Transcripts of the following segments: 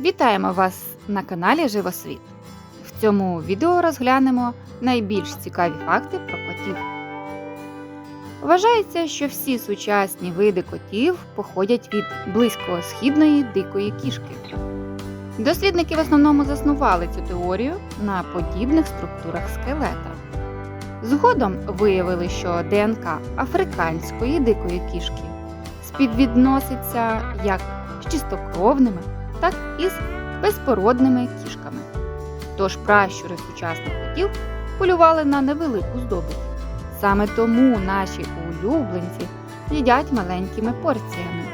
Вітаємо вас на каналі Живосвіт. В цьому відео розглянемо найбільш цікаві факти про котів. Вважається, що всі сучасні види котів походять від близькосхідної дикої кішки. Дослідники в основному заснували цю теорію на подібних структурах скелета. Згодом виявили, що ДНК африканської дикої кішки співвідноситься як з чистокровними, так і з безпородними кішками. Тож пращури сучасних котів полювали на невелику здобич. Саме тому наші улюбленці їдять маленькими порціями.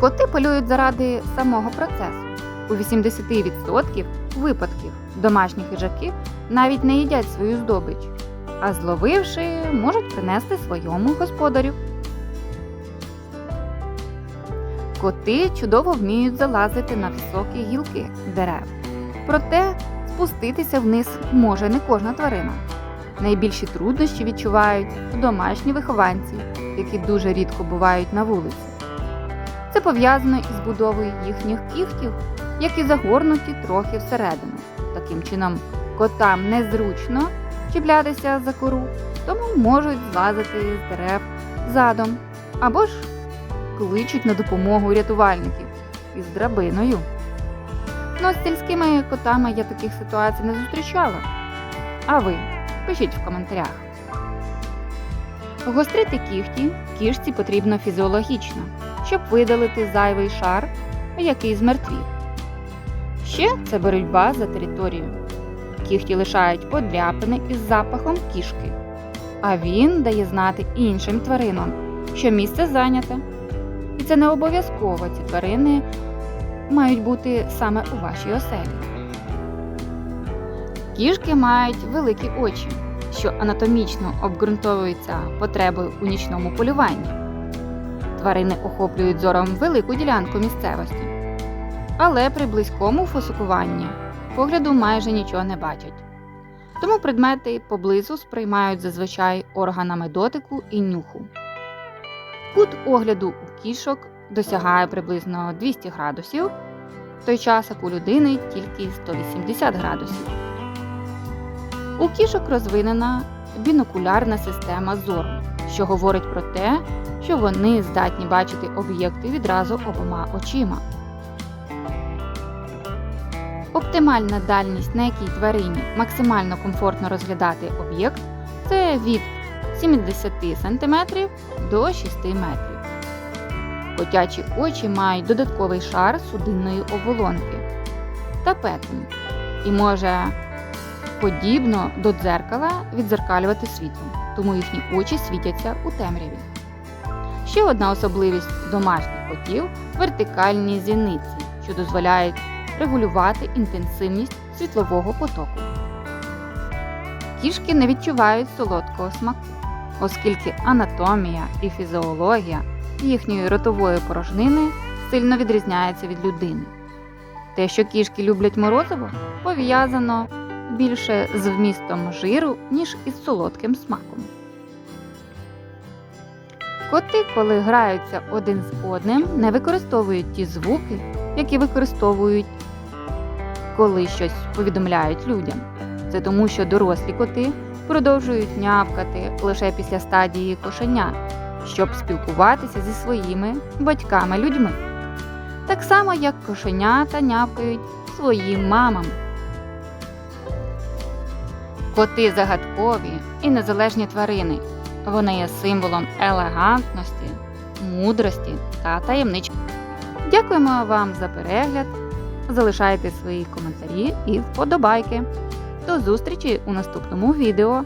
Коти полюють заради самого процесу. У 80% випадків домашні хижаки навіть не їдять свою здобич, а зловивши, можуть принести своєму господарю. Коти чудово вміють залазити на високі гілки дерев. Проте спуститися вниз може не кожна тварина. Найбільші труднощі відчувають домашні вихованці, які дуже рідко бувають на вулиці. Це пов'язано із будовою їхніх кігтів, які загорнуті трохи всередину. Таким чином, котам незручно чіплятися за кору, тому можуть злазити з дерев задом або ж кличуть на допомогу рятувальників із драбиною. Ну, з сільськими котами я таких ситуацій не зустрічала. А ви пишіть в коментарях. Гострити кігті кішці потрібно фізіологічно, щоб видалити зайвий шар, який змертвів. Ще це боротьба за територію. Кігті лишають подряпини із запахом кішки, а він дає знати іншим тваринам, що місце зайняте. Це не обов'язково ці тварини мають бути саме у вашій оселі. Кішки мають великі очі, що анатомічно обґрунтовується потребою у нічному полюванні. Тварини охоплюють зором велику ділянку місцевості, але при близькому фокусуванні погляду майже нічого не бачать. Тому предмети поблизу сприймають зазвичай органами дотику і нюху. Кут огляду у кішок досягає приблизно 200 градусів, в той час як у людини тільки 180 градусів. У кішок розвинена бінокулярна система зору, що говорить про те, що вони здатні бачити об'єкти відразу обома очима. Оптимальна дальність, на якій тварині максимально комфортно розглядати об'єкт, це від 70 см до 6 метрів. Котячі очі мають додатковий шар судинної оболонки та петень і може подібно до дзеркала відзеркалювати світло, тому їхні очі світяться у темряві. Ще одна особливість домашніх котів вертикальні зіниці, що дозволяють регулювати інтенсивність світлового потоку. Кішки не відчувають солодкого смаку, оскільки анатомія і фізіологія їхньої ротової порожнини сильно відрізняється від людини. Те, що кішки люблять морозиво, пов'язано більше з вмістом жиру, ніж із солодким смаком. Коти, коли граються один з одним, не використовують ті звуки, які використовують, коли щось повідомляють людям. Це тому, що дорослі коти продовжують нявкати лише після стадії кошеня, щоб спілкуватися зі своїми батьками-людьми. Так само, як кошенята нявкають своїм мамам. Коти загадкові і незалежні тварини. Вони є символом елегантності, мудрості та таємнички. Дякуємо вам за перегляд. Залишайте свої коментарі і вподобайки. До зустрічі у наступному відео.